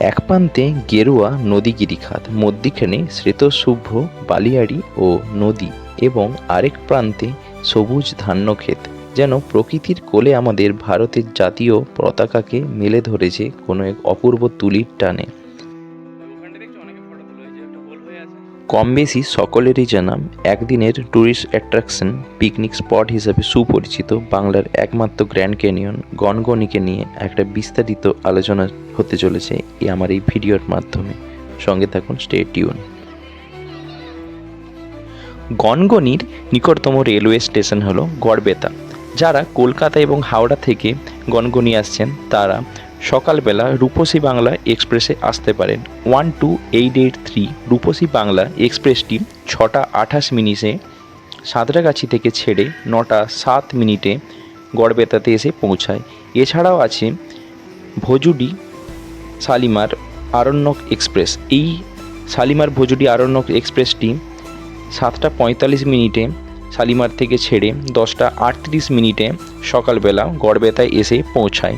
এক প্রান্তে গেরুয়া, নদীগিরি খাত, মধ্যিখানে শ্বেতশুভ্র বালিয়াড়ি ও নদী এবং আরেক প্রান্তে সবুজ ধান্যক্ষেত যেন প্রকৃতির কোলে আমাদের ভারতের জাতীয় পতাকাকে মেলে ধরেছে কোনো এক অপূর্ব তুলির টানে। কম বেশি সকলেরই জানা একদিনের ট্যুরিস্ট অ্যাট্রাকশন পিকনিক স্পট হিসেবে সুপরিচিত বাংলার একমাত্র গ্র্যান্ড ক্যানিয়ন গনগনিকে নিয়ে একটা বিস্তারিত আলোচনা হতে চলেছে এই আমার এই ভিডিওর মাধ্যমে। সঙ্গে থাকুন স্টে টিউন গনগনির নিকটতম রেলওয়ে স্টেশন হলো গড়বেতা। যারা কলকাতা এবং হাওড়া থেকে গনগনি আসছেন, তারা সকালবেলা রূপসী বাংলা এক্সপ্রেসে আসতে পারেন। One two eight eight three Rupasi Bangla এক্সপ্রেসটি ছটা আঠাশ মিনিটে সাঁতরাগাছি থেকে ছেড়ে নটা সাত মিনিটে গড়বেতাতে এসে পৌঁছায়। এছাড়াও আছে ভজুডি শালিমার আরণ্যক এক্সপ্রেস। এই শালিমার ভজুডি আরণ্যক এক্সপ্রেসটি সাতটা পঁয়তাল্লিশ মিনিটে শালিমার থেকে ছেড়ে দশটা আটত্রিশ মিনিটে সকালবেলা গড়বেতায় এসে পৌঁছায়।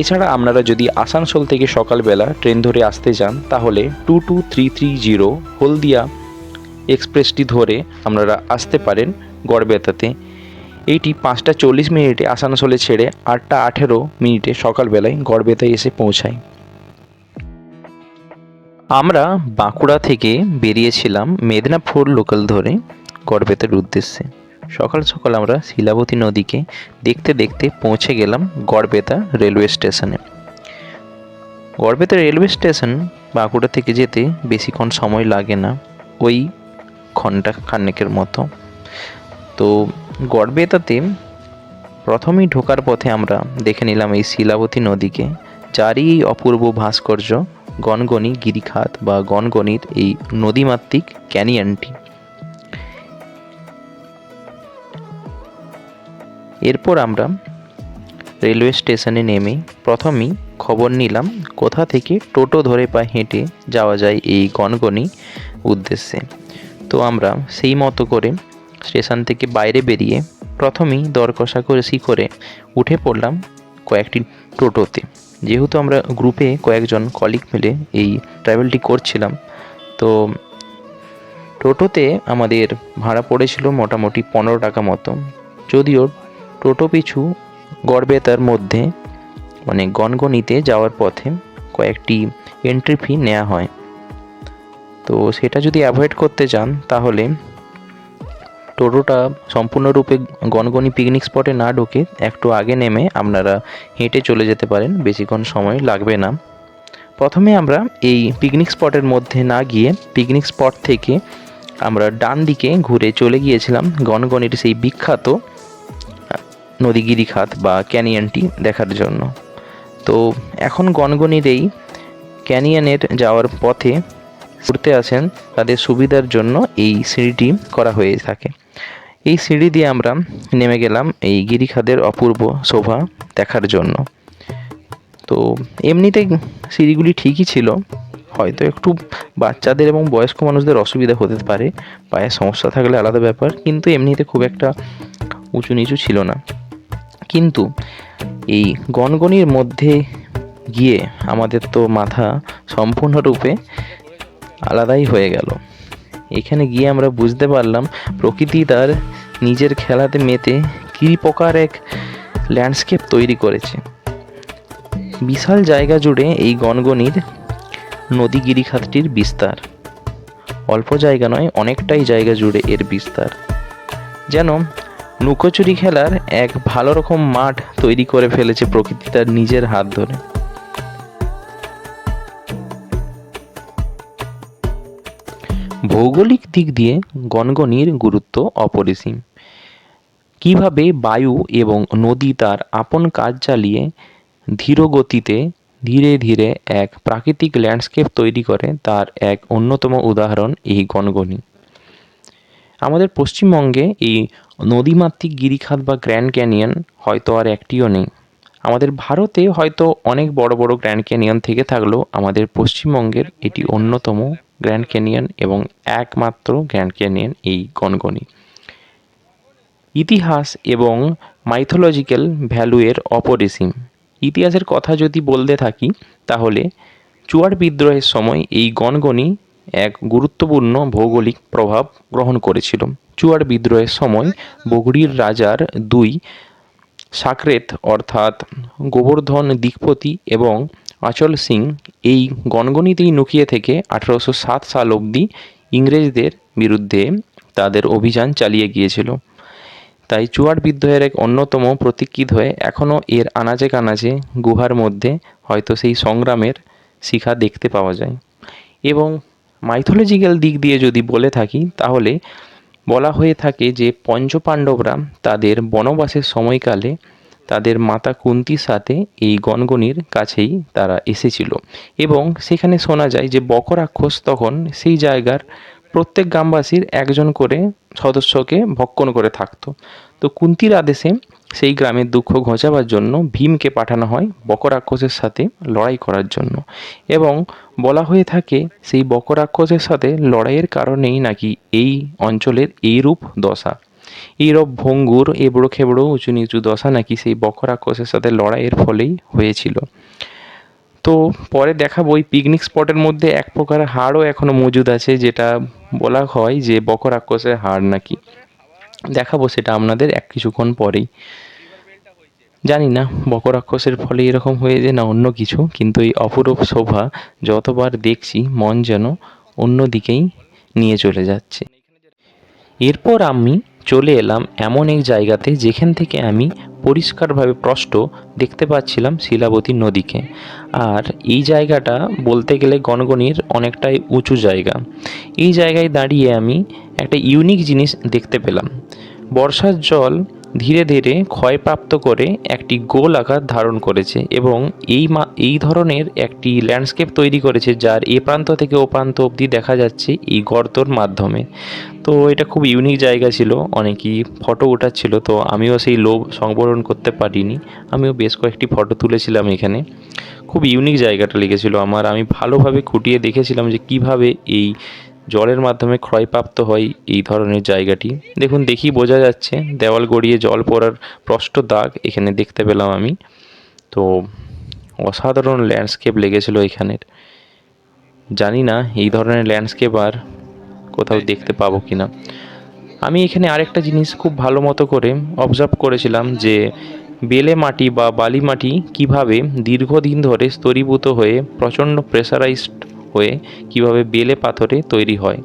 এছাড়া আপনারা যদি আসানসোল থেকে সকালবেলা ট্রেন ধরে আসতে চান তাহলে two two three three zero Haldia এক্সপ্রেসটি ধরে আপনারা আসতে পারেন গড়বেতাতে। এইটি পাঁচটা চল্লিশ মিনিটে আসানসোলে ছেড়ে আটটা আঠেরো মিনিটে সকালবেলায় গড়বেতায় এসে পৌঁছায়। আমরা বাঁকুড়া থেকে বেরিয়েছিলাম মেদিনীপুর লোকাল ধরে গড়বেতার উদ্দেশ্যে। সকাল সকাল আমরা শিলাবতী নদীকে দেখতে দেখতে পৌঁছে গেলাম গড়বেতা রেলওয়ে স্টেশনে। গড়বেতা রেলওয়ে স্টেশন বাঁকুড়া থেকে যেতে বেশিক্ষণ সময় লাগে না, ওই ঘণ্টা খানেকের মতো। তো গড়বেতাতে প্রথমেই ঢোকার পথে আমরা দেখে নিলাম এই শিলাবতী নদীকে, যারই এই অপূর্ব ভাস্কর্য গনগনি গিরিখাত বা গনগনির এই নদীমাতৃক ক্যানিয়নটি। এরপর আমরা রেলওয়ে স্টেশনে নেমে প্রথমেই খবর নিলাম কোথা থেকে টোটো ধরে বা হেঁটে যাওয়া যায় এই গনগনি উদ্দেশ্যে। তো আমরা সেই মতো করে স্টেশন থেকে বাইরে বেরিয়ে প্রথমেই দর কষাকষি করে উঠে পড়লাম কয়েকটি টোটোতে। যেহেতু আমরা গ্রুপে কয়েকজন কলিগ মিলে এই ট্রাভেলটি করছিলাম, তো টোটোতে আমাদের ভাড়া পড়েছিল মোটামুটি পনেরো টাকা মতো। যদিও টোটো পিছু গড়বেতার মধ্যে মানে গনগনিতে যাওয়ার পথে কয়েকটি এন্ট্রি ফি নেওয়া হয়। তো সেটা যদি অ্যাভয়েড করতে চান, তাহলে টোটোটা সম্পূর্ণরূপে গনগনি পিকনিক স্পটে না ঢুকে একটু আগে নেমে আপনারা হেঁটে চলে যেতে পারেন, বেশিক্ষণ সময় লাগবে না। প্রথমে আমরা এই পিকনিক স্পটের মধ্যে না গিয়ে পিকনিক স্পট থেকে আমরা ডান দিকে ঘুরে চলে গিয়েছিলাম। গনগনির সেই বিখ্যাত নদীগিরি খাত বা ক্যানিয়নটি দেখার জন্য। তো এখন গনগনির এই ক্যানিয়নের যাওয়ার পথে ঘুরতে আসেন তাদের সুবিধার জন্য এই সিঁড়িটি করা হয়ে থাকে। এই সিঁড়ি দিয়ে আমরা নেমে গেলাম এই গিরিখাদের অপূর্ব শোভা দেখার জন্য। তো এমনিতে সিঁড়িগুলি ঠিকই ছিল, হয়তো একটু বাচ্চাদের এবং বয়স্ক মানুষদের অসুবিধা হতে পারে, পায়ের সমস্যা থাকলে আলাদা ব্যাপার, কিন্তু এমনিতে খুব একটা উঁচু নিচু ছিল না। কিন্তু এই গনগনির মধ্যে গিয়ে আমাদের তো মাথা সম্পূর্ণরূপে আলাদাই হয়ে গেল। এখানে গিয়ে আমরা বুঝতে পারলাম, প্রকৃতি তার নিজের খেলাতে মেতে কী প্রকার এক ল্যান্ডস্কেপ তৈরি করেছে। বিশাল জায়গা জুড়ে এই গনগনির নদী গিরিখাতটির বিস্তার। অল্প জায়গা নয়, অনেকটাই জায়গা জুড়ে এর বিস্তার। যেন লুকোচুরি খেলার এক ভালো রকম মাঠ তৈরি করে ফেলেছে প্রকৃতি তার নিজের হাত ধরে। ভৌগোলিক দিক দিয়ে গনগনির গুরুত্ব অপরিসীম। কীভাবে বায়ু এবং নদী তার আপন কাজ চালিয়ে ধীর গতিতে ধীরে ধীরে এক প্রাকৃতিক ল্যান্ডস্কেপ তৈরি করে, তার এক অন্যতম উদাহরণ এই গনগনি আমাদের পশ্চিমবঙ্গে এই নদীমাতৃক গিরিখাত বা গ্র্যান্ড ক্যানিয়ন হয়তো আর একটিও নেই। আমাদের ভারতে হয়তো অনেক বড় বড় গ্র্যান্ড ক্যানিয়ন থেকে থাকলেও আমাদের পশ্চিমবঙ্গের এটি অন্যতম গ্র্যান্ড ক্যানিয়ন এবং একমাত্র গ্র্যান্ড ক্যানিয়ন এই গনগনি। ইতিহাস এবং মাইথোলজিক্যাল ভ্যালুয়ের অপরিসীম ইতিহাসের কথা যদি বলতে থাকি, তাহলে চুয়ার বিদ্রোহের সময় এই গণগণি এক গুরুত্বপূর্ণ ভৌগোলিক প্রভাব গ্রহণ করেছিল। চুয়ার বিদ্রোহের সময় বগড়ির রাজার দুই সাকরেত অর্থাৎ গোবর্ধন দিকপতি এবং আচল সিং এই গণগণিতেই নুকিয়ে থেকে আঠেরোশো সাত সাল অবধি ইংরেজদের বিরুদ্ধে তাদের অভিযান চালিয়ে গিয়েছিল। তাই চুয়ার বিদ্রোহের এক অন্যতম প্রতীকীত হয়ে এখনও এর আনাচে কানাচে গুহার মধ্যে হয়তো সেই সংগ্রামের শিখা দেখতে পাওয়া যায়। এবং মাইথোলজিক্যাল দিক দিয়ে যদি বলে থাকি, তাহলে বলা হয়ে থাকে যে পঞ্চপাণ্ডবরা তাদের বনবাসের সময়কালে তাদের মাতা কুন্তির সাথে এই গনগনির কাছেই তারা এসেছিল। এবং সেখানে শোনা যায় যে বকরাক্ষস তখন সেই জায়গার প্রত্যেক গ্রামবাসীর একজন করে সদস্যকে ভক্ষণ করে থাকতো। তো কুন্তির আদেশে সেই গ্রামের দুঃখ ঘোচাবার জন্য ভীমকে পাঠানো হয় বকরাক্ষসের সাথে লড়াই করার জন্য এবং বলা হয়ে থাকে সেই বকরাক্ষসের সাথে লড়াইয়ের কারণেই নাকি এই অঞ্চলের এইরূপ দশা। এইরূপ ভঙ্গুর, এবড়ো খেবড়ো, উঁচু নিচু দশা নাকি সেই বকরাক্ষসের সাথে লড়াইয়ের ফলেই হয়েছিল। তো পরে দেখাবো ওই পিকনিক স্পটের মধ্যে এক প্রকার হাড়ও এখনও মজুদ আছে যেটা বলা হয় যে বকরাক্ষসের হাড় নাকি? দেখাবো সেটা আপনাদের এক কিছুক্ষণ পরেই। জানি না বকরাক্ষসের ফলে এরকম হয়েছে না অন্য কিছু, কিন্তু এই অপরূপ শোভা যতবার দেখছি, মন যেন অন্য দিকেই নিয়ে চলে যাচ্ছে। এরপর আমি চলে এলাম এমন এক জায়গাতে যেখান থেকে আমি পরিষ্কারভাবে স্পষ্ট দেখতে পাচ্ছিলাম শিলাবতী নদীকে। আর এই জায়গাটা বলতে গেলে গনগনির অনেকটাই উঁচু জায়গা। এই জায়গায় দাঁড়িয়ে আমি একটা ইউনিক জিনিস দেখতে পেলাম। বর্ষার জল ধীরে ধীরে ক্ষয়প্রাপ্ত করে একটি গোল আকার ধারণ করেছে এবং এই মা, এই ধরনের একটি ল্যান্ডস্কেপ তৈরি করেছে যার এ প্রান্ত থেকে ও প্রান্ত অবধি দেখা যাচ্ছে এই গর্তর মাধ্যমে। তো এটা খুব ইউনিক জায়গা ছিল, অনেকই ফটো ওঠাচ্ছিল তো আমিও সেই লোভ সংবরণ করতে পারিনি। আমিও বেশ কয়েকটি ফটো তুলেছিলাম এখানে। খুব ইউনিক জায়গাটা লেগেছিল আমার। আমি ভালোভাবে খুঁটিয়ে দেখেছিলাম যে কীভাবে এই জলের মাধ্যমে ক্ষয়প্রাপ্ত হয় এই ধরনের জায়গাটি। দেখুন, দেখি বোঝা যাচ্ছে, দেওয়াল গড়িয়ে জল পড়ার স্পষ্ট দাগ এখানে দেখতে পেলাম আমি। তো অসাধারণ ল্যান্ডস্কেপ লেগেছিল এখানের। জানি না এই ধরনের ল্যান্ডস্কেপ আর কোথাও দেখতে পাবো কি না আমি এখানে আরেকটা জিনিস খুব ভালো মতো করে অবজার্ভ করেছিলাম যে, বেলে মাটি বা বালি মাটি কীভাবে দীর্ঘদিন ধরে স্তরীভূত হয়ে প্রচণ্ড প্রেসারাইজড হয়ে কীভাবে বেলে পাথরে তৈরি হয়।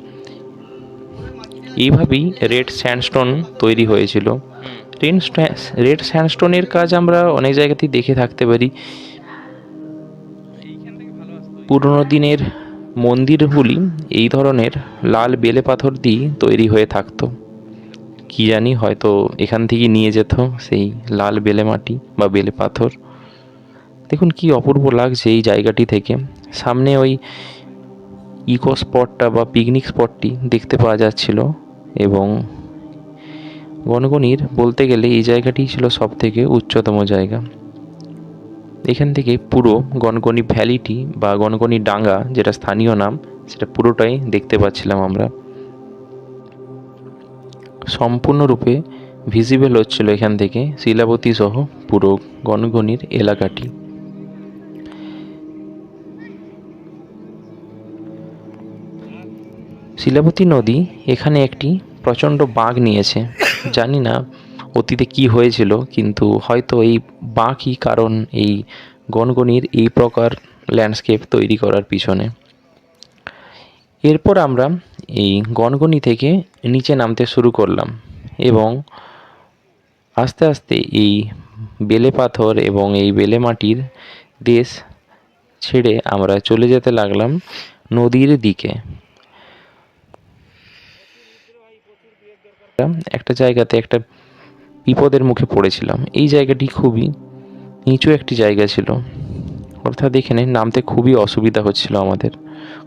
এইভাবেই রেড স্যান্ডস্টোন তৈরি হয়েছিল। রেড রেড স্যান্ডস্টোনের কাজ আমরা অনেক জায়গাতেই দেখে থাকতে পারি। পুরনো দিনের মন্দিরগুলি এই ধরনের লাল বেলে পাথর দিয়ে তৈরি হয়ে থাকতো। কি জানি হয়তো এখান থেকে নিয়ে যেত সেই লাল বেলে মাটি বা বেলে পাথর। দেখুন কি অপূর্ব লাগছে এই জায়গাটি থেকে। সামনে ওই ইকো স্পটটা বা পিকনিক স্পটটি দেখতে পাওয়া যাচ্ছিল এবং গনগনির বলতে গেলে এই জায়গাটি ছিল সব থেকে উচ্চতম জায়গা। এখান থেকে পুরো গনগনি ভ্যালিটি বা গনগনি ডাঙ্গা, যেটা স্থানীয় নাম, সেটা পুরোটাই দেখতে পাচ্ছিলাম আমরা। সম্পূর্ণরূপে ভিজিবল হচ্ছিল এখান থেকে, শিলাবতী সহ পুরো গনগনির এলাকাটি। শিলাবতী নদী এখানে একটি প্রচণ্ড বাঘ নিয়েছে। জানি না অতীতে কি হয়েছিল, কিন্তু হয়তো এই বাঘই কারণ এই গনগনির এই প্রকার ল্যান্ডস্কেপ তৈরি করার পিছনে। এরপর আমরা এই গনগনি থেকে নিচে নামতে শুরু করলাম এবং আস্তে আস্তে এই বেলে পাথর এবং এই বেলে মাটির দেশ ছেড়ে আমরা চলে যেতে লাগলাম নদীর দিকে। একটা জায়গাতে একটা বিপদের মুখে পড়েছিলাম। এই জায়গাটি খুবই নিচু একটি জায়গা ছিল। অর্থাৎ এখানে নামতে খুবই অসুবিধা হচ্ছিল আমাদের।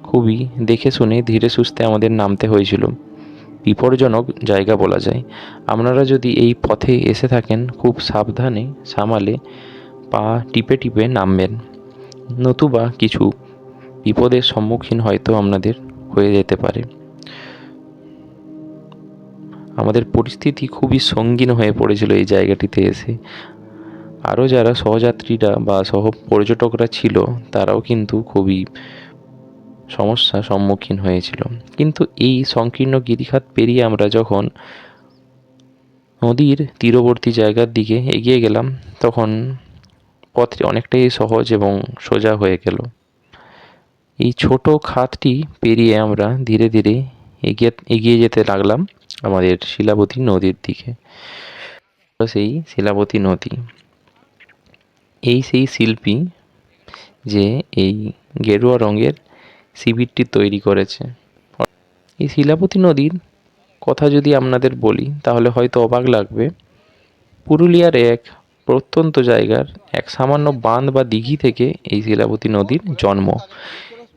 খুবই দেখে শুনে ধীরে সুস্থে আমাদের নামতে হয়েছিল। বিপজ্জনক জায়গা বলা যায়। আপনারা যদি এই পথে এসে থাকেন, খুব সাবধানে সামালে পা টিপে টিপে নামবেন। নতুবা কিছু বিপদের সম্মুখীন হয়তো আপনাদের হয়ে যেতে পারে। আমাদের পরিস্থিতি খুবই সঙ্গীন হয়ে পড়েছিল এই জায়গাটিতে এসে। আরও যারা সহযাত্রীরা বা সহ পর্যটকরা ছিল, তারাও কিন্তু খুবই সমস্যার সম্মুখীন হয়েছিল। কিন্তু এই সংকীর্ণ গিরিখাত পেরিয়ে আমরা যখন নদীর তীরবর্তী জায়গার দিকে এগিয়ে গেলাম, তখন পথটি অনেকটাই সহজ এবং সোজা হয়ে গেল। এই ছোট খাতটি পেরিয়ে আমরা ধীরে ধীরে এগিয়ে এগিয়ে যেতে লাগলাম। আমাদের শিলাবতী নদীর দিকে। সেই শিলাবতী নদী, এই সেই শিল্পী যে এই গেরুয়া রঙের শিবিরটি তৈরি করেছে। এই শিলাবতী নদীর কথা যদি আপনাদের বলি, তাহলে হয়তো অবাক লাগবে। পুরুলিয়ার এক প্রত্যন্ত জায়গার এক সামান্য বাঁধ বা দিঘি থেকে এই শিলাবতী নদীর জন্ম।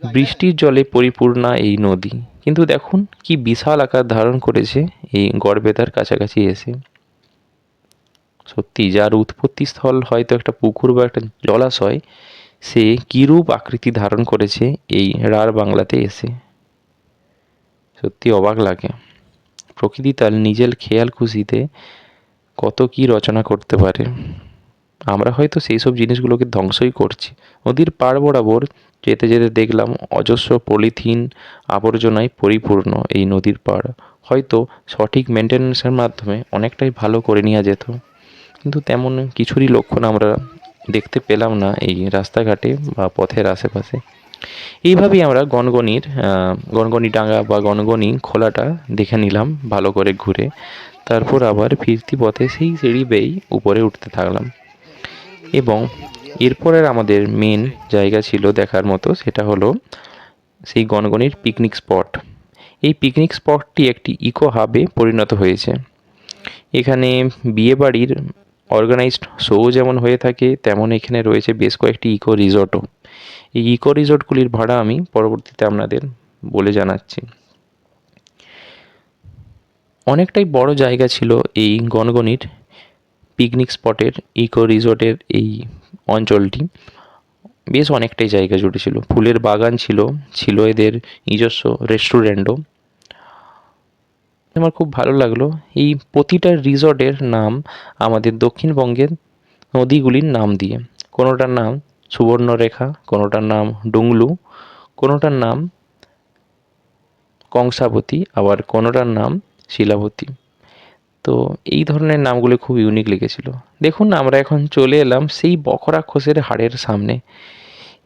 বৃষ্টির জলে পরিপূর্ণা এই নদী। কিন্তু দেখুন কি বিশাল আকার ধারণ করেছে এই গড়বেতার কাছাকাছি এসে। সত্যি, যার উৎপত্তি স্থল হয়তো একটা পুকুর বা একটা জলাশয়, সে কীরূপ আকৃতি ধারণ করেছে এই রার বাংলাতে এসে। সত্যি অবাক লাগে। প্রকৃতি তার নিজের খেয়াল খুশিতে কত কি রচনা করতে পারে। আমরা হয়তো সেই সব জিনিসগুলোকে ধ্বংসই করছি। নদীর পাড় বরাবর যেতে যেতে দেখলাম অজস্র পলিথিন আবর্জনায় পরিপূর্ণ এই নদীর পাড়। হয়তো সঠিক মেনটেন্যান্সের মাধ্যমে অনেকটাই ভালো করে নেওয়া যেত। কিন্তু তেমন কিছুরই লক্ষণ আমরা দেখতে পেলাম না এই রাস্তাঘাটে বা পথের আশেপাশে। এইভাবেই আমরা গনগনির গনগনি ডাঙ্গা বা গনগনি খোলাটা দেখে নিলাম ভালো করে ঘুরে। তারপর আবার ফিরতি পথে সেই সিঁড়ি বেয়েই উপরে উঠতে থাকলাম। এবং এরপরের আমাদের মেন জায়গা ছিল দেখার মতো, সেটা হলো সেই গনগনির পিকনিক স্পট এই পিকনিক স্পটটি একটি ইকো হাবে পরিণত হয়েছে। এখানে বিয়েবাড়ির অর্গানাইজড শো যেমন হয়ে থাকে, তেমন এখানে রয়েছে বেশ কয়েকটি ইকো রিসর্টও এই ইকো রিসর্টগুলির ভাড়া আমি পরবর্তীতে আপনাদের বলে জানাচ্ছি। অনেকটাই বড় জায়গা ছিল এই গনগনির পিকনিক স্পটের ইকো রিসর্টের এই অঞ্চলটি। বেশ অনেকটাই জায়গা জুড়ে ছিল। ফুলের বাগান ছিল ছিল এদের নিজস্ব রেস্টুরেন্টও। আমার খুব ভালো লাগল। এই প্রতিটা রিসর্টের নাম আমাদের দক্ষিণবঙ্গের নদীগুলির নাম দিয়ে। কোনোটার নাম সুবর্ণরেখা, কোনোটার নাম ডুংলু, কোনোটার নাম কংসাবতী, আবার কোনোটার নাম শিলাবতী। তো এই ধরনের নামগুলো খুব ইউনিক লেগেছিল। দেখুন, আমরা এখন চলে এলাম সেই বখরা খোসের হাড়ের সামনে।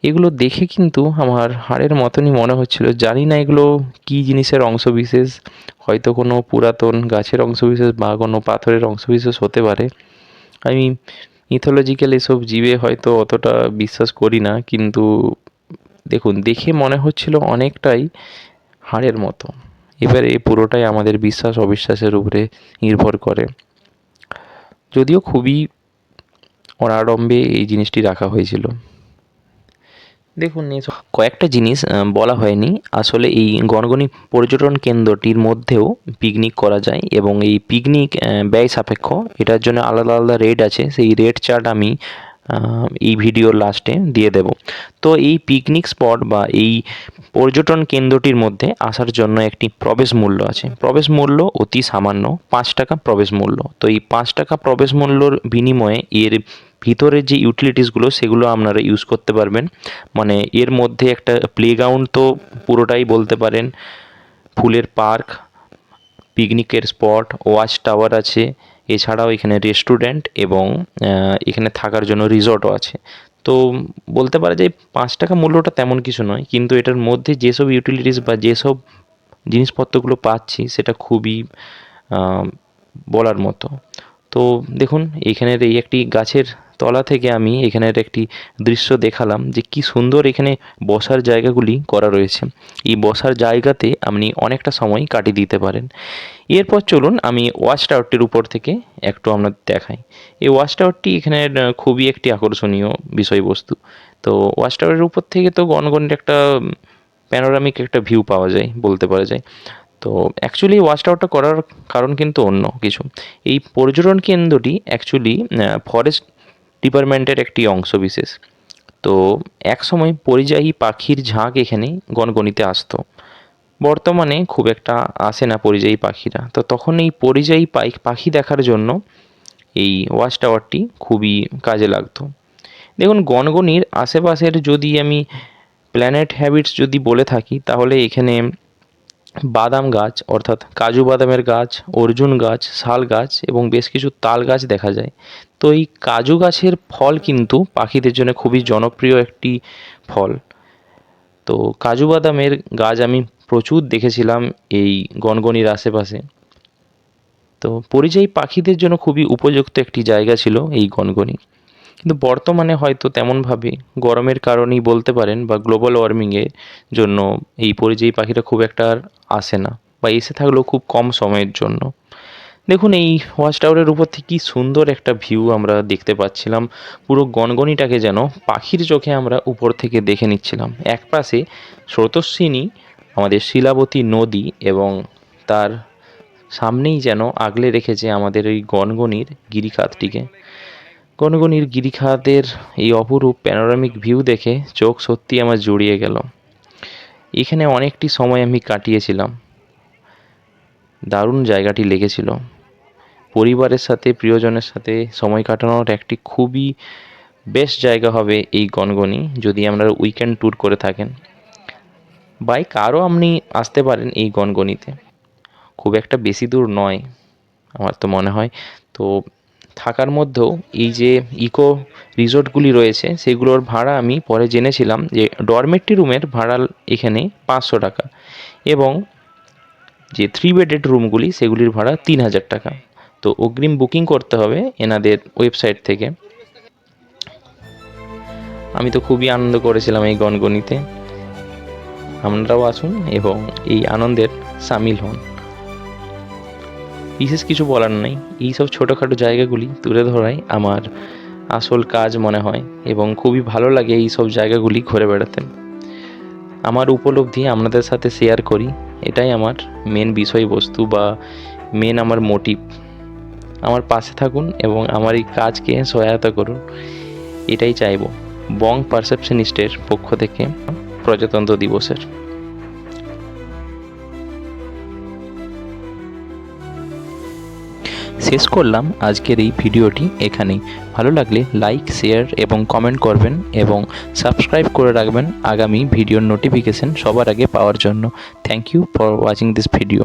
এগুলো দেখে কিন্তু আমার হাড়ের মতনই মনে হচ্ছিল। জানি না এগুলো কী জিনিসের অংশবিশেষ, হয়তো কোনো পুরাতন গাছের অংশবিশেষ বা কোনো পাথরের অংশবিশেষ হতে পারে। আমি মিথোলজিক্যাল এসব জীবে হয়তো অতটা বিশ্বাস করি না, কিন্তু দেখুন, দেখে মনে হচ্ছিল অনেকটাই হাড়ের মতো। এবারে পুরোটাই আমাদের বিশ্বাস, অবিশ্বাসের উপরে নির্ভর করে। যদিও খুবই অনাড়ম্বে এই জিনিসটি রাখা হয়েছিল। দেখুন কয়েকটা জিনিস বলা হয়নি। আসলে এই গণগণি পর্যটন কেন্দ্রটির মধ্যেও পিকনিক করা যায় এবং এই পিকনিক ব্যয় সাপেক্ষ। এটার জন্য আলাদা আলাদা রেট আছে। সেই রেট চার্ট আমি এই ভিডিওর লাস্টে দিয়ে দেব। তো এই পিকনিক স্পট বা এই পর্যটন কেন্দ্রটির মধ্যে আসার জন্য একটি প্রবেশ মূল্য আছে। প্রবেশ মূল্য অতি সামান্য, পাঁচ টাকা প্রবেশ মূল্য। তো এই পাঁচ টাকা প্রবেশ মূল্যর বিনিময়ে এর ভিতরের যে ইউটিলিটিসগুলো সেগুলো আপনারা ইউজ করতে পারবেন। মানে এর মধ্যে একটা প্লেগ্রাউন্ড তো পুরোটাই বলতে পারেন। ফুলের পার্ক পিকনিকের স্পট ওয়াচ টাওয়ার আছে। এছাড়াও এখানে রেস্টুরেন্ট এবং এখানে থাকার জন্য রিসর্টও আছে। তো বলতে পারে যে পাঁচ টাকা মূল্যটা তেমন কিছু নয়, কিন্তু এটার মধ্যে যেসব ইউটিলিটিস বা যেসব জিনিসপত্রগুলো পাচ্ছি সেটা খুবই বলার মতো। তো দেখুন, এখানের এই একটি গাছের তলা থেকে আমি এখানের একটি দৃশ্য দেখালাম যে কি সুন্দর এখানে বসার জায়গাগুলি করা রয়েছে। এই বসার জায়গাতে আপনি অনেকটা সময় কাটিয়ে দিতে পারেন। এরপর চলুন আমি ওয়াচ টাওয়ারটির উপর থেকে একটু আপনাদের দেখাই। এই ওয়াচ টাওয়ারটি এখানের খুবই একটি আকর্ষণীয় বিষয়বস্তু। তো ওয়াচ টাওয়ারের উপর থেকে তো গণগণের একটা প্যানোরামিক একটা ভিউ পাওয়া যায় বলতে পারা যায়। তো অ্যাকচুয়ালি ওয়াচ টাওয়ারটা করার কারণ কিন্তু অন্য কিছু। এই পর্যটন কেন্দ্রটি অ্যাকচুয়ালি ফরেস্ট ডিপার্টমেন্টের একটি অংশ বিশেষ। তো এক সময় পরিযায়ী পাখির ঝাঁক এখানে গনগনিতে আসতো। বর্তমানে খুব একটা আসে না পরিযায়ী পাখিরা। তো তখন এই পরিযায়ী পাই- পাখি দেখার জন্য এই ওয়াচ টাওয়ারটি খুবই কাজে লাগতো। দেখুন গনগনির আশেপাশের যদি আমি প্ল্যানেট হ্যাবিটস যদি বলে থাকি, তাহলে এখানে বাদাম গাছ, অর্থাৎ কাজু বাদামের গাছ, অর্জুন গাছ, শাল গাছ এবং বেশ কিছু তাল গাছ দেখা যায়। তো এই কাজু গাছের ফল কিন্তু পাখিদের জন্য খুবই জনপ্রিয় একটি ফল। তো কাজু বাদামের গাছ আমি প্রচুর দেখেছিলাম এই গনগনির আশেপাশে। তো পরিযায়ী পাখিদের জন্য খুবই উপযুক্ত একটি জায়গা ছিল এই গনগনি কিন্তু বর্তমানে হয়তো তেমনভাবে গরমের কারণেই বলতে পারেন বা গ্লোবাল ওয়ার্মিংয়ের জন্য এই পরিযায়ী পাখিটা খুব একটা আর আসে না বা এসে থাকলেও খুব কম সময়ের জন্য। দেখুন, এই ওয়াচ টাওয়ারের উপর থেকে কী সুন্দর একটা ভিউ আমরা দেখতে পাচ্ছিলাম। পুরো গনগনিটাকে যেন পাখির চোখে আমরা উপর থেকে দেখে নিচ্ছিলাম। এক পাশে স্রোতস্বিনী, আমাদের শিলাবতী নদী এবং তার সামনেই যেন আগলে রেখেছে আমাদের ওই গনগনির গিরিখাতটিকে। গনগনির গিরিখাতের এই অপরূপ প্যানোরামিক ভিউ দেখে চোখ সত্যি আমার জড়িয়ে গেল। এখানে অনেকটি সময় আমি কাটিয়েছিলাম। দারুণ জায়গাটি লেগেছিল। পরিবারের সাথে, প্রিয়জনের সাথে সময় কাটানোর একটি খুবই বেস্ট জায়গা হবে এই গনগনি, যদি আপনারা উইকেন্ড ট্যুর করে থাকেন। বাইক আরও আপনি আসতে পারেন এই গনগনিতে। খুব একটা বেশি দূর নয়, আমার তো মনে হয়। তো থাকার মধ্যেও এই যে ইকো রিসোর্টগুলি রয়েছে, সেগুলোর ভাড়া আমি পরে জেনেছিলাম যে ডরমেট্রি রুমের ভাড়া এখানে পাঁচশো টাকা এবং যে থ্রি বেডেড রুমগুলি সেগুলির ভাড়া তিন হাজার টাকা। তো অগ্রিম বুকিং করতে হবে এনাদের ওয়েবসাইট থেকে। আমি তো খুবই আনন্দ করেছিলাম এই গনগনিতে আপনারাও আসুন এবং এই আনন্দের সামিল হন। বিশেষ কিছু বলার নেই। এইসব ছোটোখাটো জায়গাগুলি তুলে ধরাই আমার আসল কাজ মনে হয় এবং খুবই ভালো লাগে এই সব জায়গাগুলি ঘুরে বেড়াতে। আমার উপলব্ধি আপনাদের সাথে শেয়ার করি, এটাই আমার মেন বিষয়বস্তু বা মেন আমার মোটিভ আমার পাশে থাকুন এবং আমার এই কাজকে সহায়তা করুন, এটাই চাইব। বং পারসেপশনিস্টের পক্ষ থেকে প্রজাতন্ত্র দিবসের। শেষ করলাম আজকের এই ভিডিওটি এখানেই। ভালো লাগলে লাইক শেয়ার এবং কমেন্ট করবেন এবং সাবস্ক্রাইব করে রাখবেন আগামী ভিডিওর নোটিফিকেশন সবার আগে পাওয়ার জন্য। Thank you for watching this video